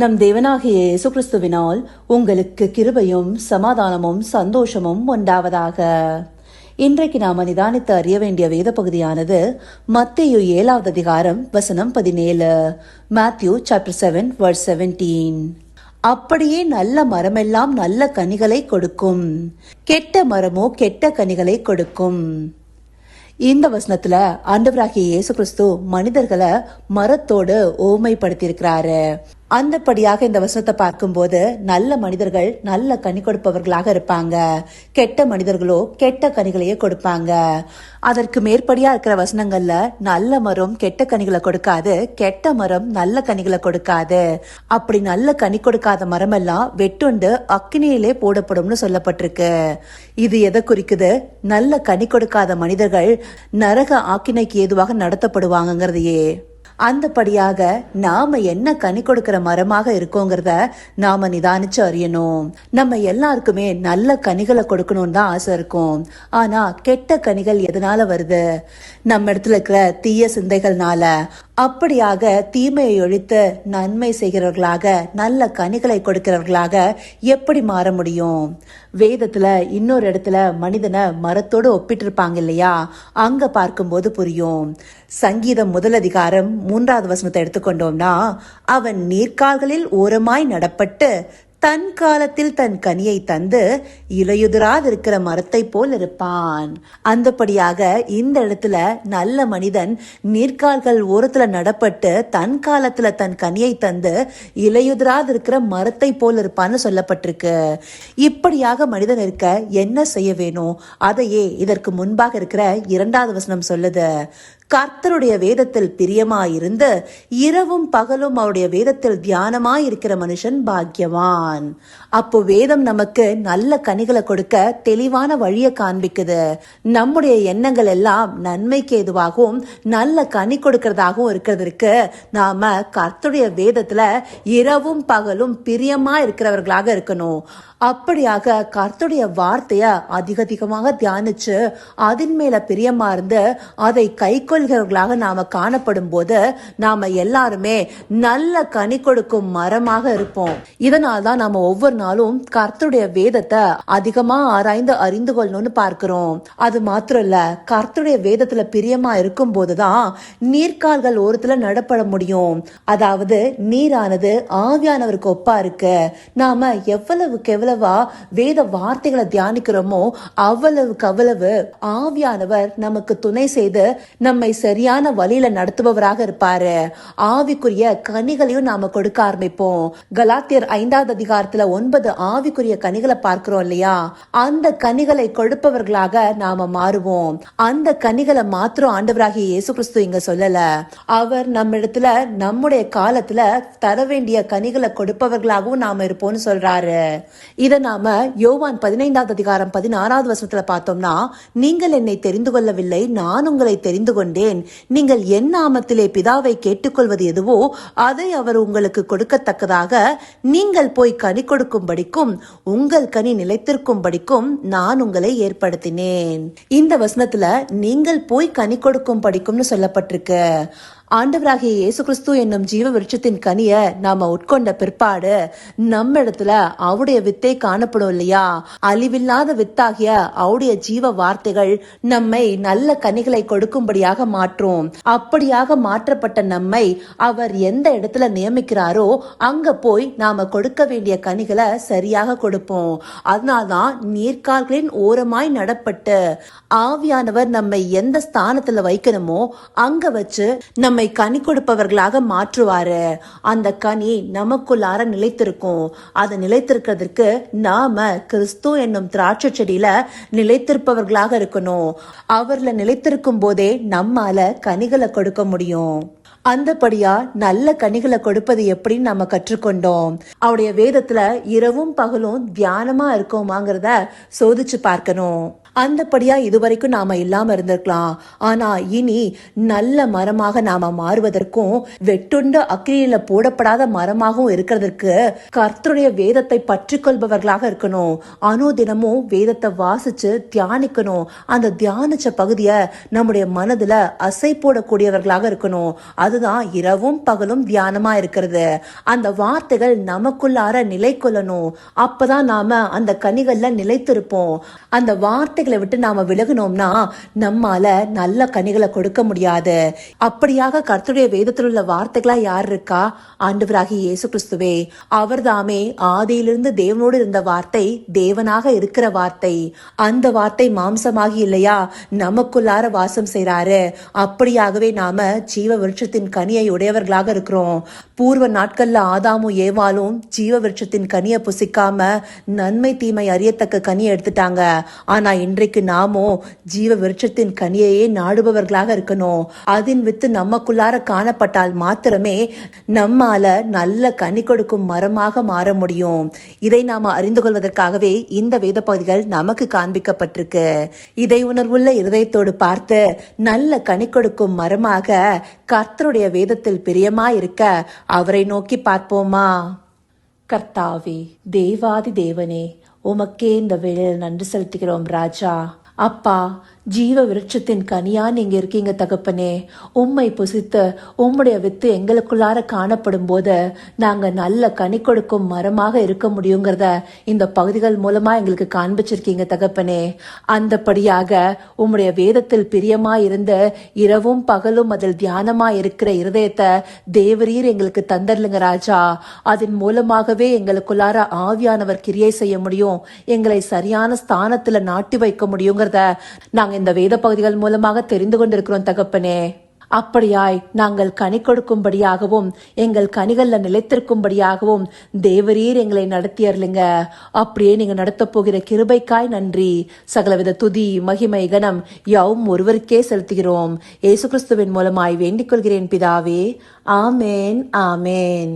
நம் தேவனாகிய இயேசு கிறிஸ்துவினால் உங்களுக்கு கிருபையும் சமாதானமும் சந்தோஷமும் உண்டாவதாக. இன்றைக்கு நாம் நிதானித்து அறிய வேண்டிய வேத பகுதியானது மத்தியு ஏழாவது அதிகாரம் வசனம் பதினேழு Matthew chapter seven verse seventeen அப்படியே நல்ல மரமெல்லாம் நல்ல கனிகளை கொடுக்கும். கெட்ட மரமோ கெட்ட கனிகளை கொடுக்கும். இந்த வசனத்துல ஆண்டவராகிய இயேசு கிறிஸ்து மனிதர்களை மரத்தோடு ஓமைப்படுத்தியிருக்கிறாரு. அந்தப்படியாக இந்த வசனத்தை பார்க்கும்போது நல்ல மனிதர்கள் நல்ல கனி கொடுப்பவர்களாக இருப்பாங்க. கெட்ட மனிதர்களோ கெட்ட கனிகளையே கொடுப்பாங்க. அதற்கு மேற்படியா இருக்கிற வசனங்கள்ல நல்ல மரம் கெட்ட கனிகளை கொடுக்காது கெட்ட மரம் நல்ல கனிகளை கொடுக்காது. அப்படி நல்ல கனி கொடுக்காத மரம் எல்லாம் வெட்டுண்டு அக்கினியிலே போடப்படும்னு சொல்லப்பட்டிருக்கு. இது எதை குறிக்குது? நல்ல கனி கொடுக்காத மனிதர்கள் நரக ஆக்கினைக்கு ஏதுவாக நடத்தப்படுவாங்கங்கிறதையே. அந்தபடியாக நாம என்ன கனி கொடுக்கிற மரமாக இருக்கோங்கிறத நாம நிதானிச்சு அறியணும். நம்ம எல்லாருக்குமே நல்ல கனிகளை கொடுக்கணும்னு தான் ஆசை இருக்கும். ஆனா கெட்ட கனிகள் எதனால வருது? நம்ம இடத்துல இருக்கிற தீய சிந்தைகள்னால அப்படியாக தீமையை ஒழித்து நன்மை செய்கிறவர்களாக நல்ல கனிகளை கொடுக்கிறவர்களாக எப்படி மாற முடியும்? வேதத்துல இன்னொரு இடத்துல மனிதனை மரத்தோடு ஒப்பிட்டிருப்பாங்க இல்லையா? அங்க பார்க்கும்போது புரியும். சங்கீதம் முதல் அதிகாரம் மூன்றாவது வசனத்தை எடுத்துக்கொண்டோம்னா அவன் நீர்க்கால்களில் ஓரமாய் நடப்பட்டு தன் காலத்தில் தன் கனியை தந்து இலையுதிராதிருக்கிற மரத்தை போல் இருப்பான். அந்தபடியாக இந்த இடத்துல நல்ல மனிதன் நீர்க்கால்கள் ஓரத்துல நடப்பட்டு தன் காலத்துல தன் கனியை தந்து இலையுதிராதிருக்கிற மரத்தை போல் இருப்பான்னு சொல்லப்பட்டிருக்கு. இப்படியாக மனிதன் இருக்க என்ன செய்ய வேணும்? அதையே இதற்கு முன்பாக இருக்கிற இரண்டாவது வசனம் சொல்லுது. கர்த்தருடைய வேதத்தில் பிரியமாயிருந்து இரவும் பகலும் அவருடைய வேதத்தில் தியானமாய் இருக்கிற மனுஷன் பாக்கியவான். அப்போ வேதம் நமக்கு நல்ல கனிகளை கொடுக்க தெளிவான வழியை காண்பிக்குது. நம்முடைய எண்ணங்கள் எல்லாம் நன்மைக்கு ஏதுவாகவும் நல்ல கனி கொடுக்கறதாகவும் இருக்கிறதுக்கு நாம கர்த்தருடைய வேதத்துல இரவும் பகலும் பிரியமா இருக்கிறவர்களாக இருக்கணும். அப்படியாக கர்த்தருடைய வார்த்தைய அதிக அதிகமாக தியானிச்சு அதன் மேல பிரியமா இருந்து அதை கை கொள்கிறவர்களாக நாம காணப்படும் போது நாம எல்லாருமே நல்ல கனி கொடுக்கும் மரமாக இருப்போம். இதனால தான் நாம ஒவ்வொரு நாளும் கர்த்தருடைய வேதத்தை அதிகமா ஆராய்ந்து அறிந்து கொள்ளணும்னு பார்க்கிறோம். அது மாத்திரம் இல்ல கர்த்தருடைய வேதத்துல பிரியமா இருக்கும் போதுதான் நீர்கால்கள் ஓரத்துல நடப்பட முடியும். அதாவது நீரானது ஆவியானவருக்கு ஒப்பா இருக்கு. நாம எவ்வளவுக்கு எவ்வளவா வேத வார்த்தைகளை தியானிக்கிறோமோ அவ்வளவுக்கு அவ்வளவு ஆவியானவர் நமக்கு துணை செய்து நம்மை சரியான வழியில நடத்துபவராக இருப்பாரு. ஆவிக்குரிய கனிகளையும் நாம கொடுக்க ஆரம்பிப்போம். கலாத்தியர் ஐந்தாவது அதிகாரத்துல ஒன்பது ஆவிக்குரிய கனிகளை பார்க்கிறோம் இல்லையா? அந்த கனிகளை கொடுப்பவர்களாக நாம மாறுவோம். அந்த கனிகளை மாத்திரம் ஆண்டவராகிய இயேசு கிறிஸ்து இங்க சொல்லல. அவர் நம்ம இடத்துல நம்முடைய காலத்துல தர வேண்டிய கனிகளை கொடுப்பவர்களாகவும் நாம இருப்போம்னு சொல்றாரு. இத நாம யோவான் பதினைந்தாவது அதிகாரம் பதினாறாவது வசனத்துல பார்த்தோம்னா நீங்கள் என்னை தெரிந்து கொள்ளவில்லை நான் உங்களை தெரிந்து கொண்டேன். நீங்கள் என் நாமத்திலே பிதாவை கேட்டுக்கொள்வது எதுவோ அதை அவர் உங்களுக்கு கொடுக்கத்தக்கதாக நீங்கள் போய் கனி கொடுக்கும்படிக்கும் உங்கள் கனி நிலைத்திருக்கும்படிக்கும் நான் உங்களை ஏற்படுத்தினேன். இந்த வசனத்துல நீங்கள் போய் கனி கொடுக்கும் படிக்கும்னு சொல்லப்பட்டிருக்கு. ஆண்டவராகிய இயேசு கிறிஸ்து என்னும் ஜீவ விருட்சத்தின் கனிய நாம உட்கொண்ட பிற்பாடு நம்ம இடத்துல அவருடைய வித்தை காணப்படும் இல்லையா? அழிவில்லாத வித்தாகிய அவருடைய ஜீவ வார்த்தைகள் நம்மை நல்ல கனிகளை கொடுக்கும்படியாக மாற்றும். அப்படியாக மாற்றப்பட்ட நம்மை அவர் எந்த இடத்துல நியமிக்கிறாரோ அங்க போய் நாம கொடுக்க வேண்டிய கனிகளை சரியாக கொடுப்போம். அதனால்தான் நீர்க்கால்களின் ஓரமாய் நடப்பட்டு ஆவியானவர் நம்மை எந்த ஸ்தானத்துல வைக்கணுமோ அங்க வச்சு நம்ம நம்மை கனி கொடுப்பவர்களாக மாற்றுவாரு. அந்த கனி நமக்குள்ளார நிலைத்திருக்கும். அது நிலைத்திருக்கிறதுக்கு நாம கிறிஸ்து என்னும் திராட்சை செடியில நிலைத்திருப்பவர்களாக இருக்கணும். அவர்ல நிலைத்திருக்கும் போதே நம்மால கனிகளை கொடுக்க முடியும். அந்தபடியா நல்ல கனிகளை கொடுப்பது எப்படின்னு நம்ம கற்றுக்கொண்டோம். அவருடைய வேதத்துல இரவும் பகலும் தியானமா இருக்கோமாங்கிறத சோதிச்சு பார்க்கணும். அந்தபடியா இதுவரைக்கும் நாம இல்லாம இருந்திருக்கலாம். ஆனா இனி நல்ல மரமாக நாம மாறுவதற்கும் வெட்டுண்டு அக்கிரியில போடப்படாத மரமாகவும் இருக்கிறதுக்கு கர்த்தருடைய வேதத்தை பற்றி கொள்பவர்களாக இருக்கணும். அனுதினமும் வேதத்தை வாசிச்சு தியானிக்கணும். அந்த தியானிச்ச பகுதியை நம்முடைய மனதுல அசை போடக்கூடியவர்களாக இருக்கணும். அதுதான் இரவும் பகலும் தியானமா இருக்கிறது. அந்த வார்த்தைகள் நமக்குள்ளார நிலை கொள்ளணும் அப்பதான் நாம அந்த கனிகள்ல நிலைத்திருப்போம். அந்த வார்த்தை வார்த்தைகளை விட்டு நாம விலகினோம்னா நம்மால நல்ல கனிகளை கொடுக்க முடியாது. அப்படியாக கர்த்தருடைய வேதத்தில் உள்ள வார்த்தைகளா யார் இருக்கா? ஆண்டவராகி இயேசு கிறிஸ்துவே அவர்தாமே ஆதியிலிருந்து தேவனோடு இருந்த வார்த்தை தேவனாக இருக்கிற வார்த்தை. அந்த வார்த்தை மாம்சமாகி இல்லையா? நமக்குள்ளார வாசம் செய்றாரு. அப்படியாகவே நாம ஜீவ விருட்சத்தின் கனியை உடையவர்களாக இருக்கிறோம். பூர்வ நாட்கள்ல ஆதாமும் ஏவாலும் ஜீவ விருட்சத்தின் கனியை புசிக்காம நன்மை தீமை அறியத்தக்க கனியை எடுத்துட்டாங்க. ஆனா இன்றைக்கு நாமோ ஜீவ விருட்சத்தின் கனியையே நாடுபவர்களாக இருக்கணும். அதன் வித்து நமக்குள்ளார காணப்பட்டால் மாத்திரமே நம்மால நல்ல கனி கொடுக்கும் மரமாக மாற முடியும். இதை நாம அறிந்து கொள்வதற்காகவே இந்த வேத பகுதிகள் நமக்கு காண்பிக்கப்பட்டிருக்கு. இதை உணர்வுள்ள இருதயத்தோடு பார்த்து நல்ல கனி கொடுக்கும் மரமாக கர்த்தருடைய வேதத்தில் பிரியமா இருக்க அவரை நோக்கி பார்ப்போமா? கர்த்தாவே தேவாதி தேவனே உமக்கே இந்த வேளையில் நன்றி செலுத்துகிறோம் ராஜா. அப்பா ஜீவ விருட்சத்தின் கனியா நீங்க இருக்கீங்க தகப்பனே. உம்மை புசித்து உம்முடைய வித்து எங்களுக்குள்ளார காணப்படும் போது நாங்க நல்ல கனி கொடுக்கும் மரமாக இருக்க முடியுங்கிறத இந்த பகுதிகள் மூலமா எங்களுக்கு காண்பிச்சிருக்கீங்க தகப்பனே. அந்தபடியாக உம்முடைய வேதத்தில் பிரியமா இருந்து இரவும் பகலும் அதில் தியானமா இருக்கிற இருதயத்தை தேவரீர் எங்களுக்கு தந்தர்லுங்க ராஜா. அதன் மூலமாகவே எங்களுக்குள்ளார ஆவியானவர் கிரியை செய்ய முடியும் எங்களை சரியான ஸ்தானத்துல நாட்டி வைக்க முடியுங்கிறத நாங்க இந்த வேத பகுதிகள் மூலமாக தெரிந்து கொண்டிருக்கிறோம் தகப்பனே. அப்படியாய் நாங்கள் கனி கொடுக்கும்படியாகவும் எங்கள் கனிகள்ல நிலைத்திருக்கும்படியாகவும் தேவரீர் எங்களை நடத்தியர்லுங்க அப்படியே நீங்க நடத்தப் போகிற கிருபைக்காய் நன்றி. சகலவித துதி மகிமை கனம் யாவும் ஒருவருக்கே செலுத்துகிறோம். ஏசு கிறிஸ்துவின் மூலமாய் வேண்டிக் கொள்கிறேன் பிதாவே. ஆமேன் ஆமேன்.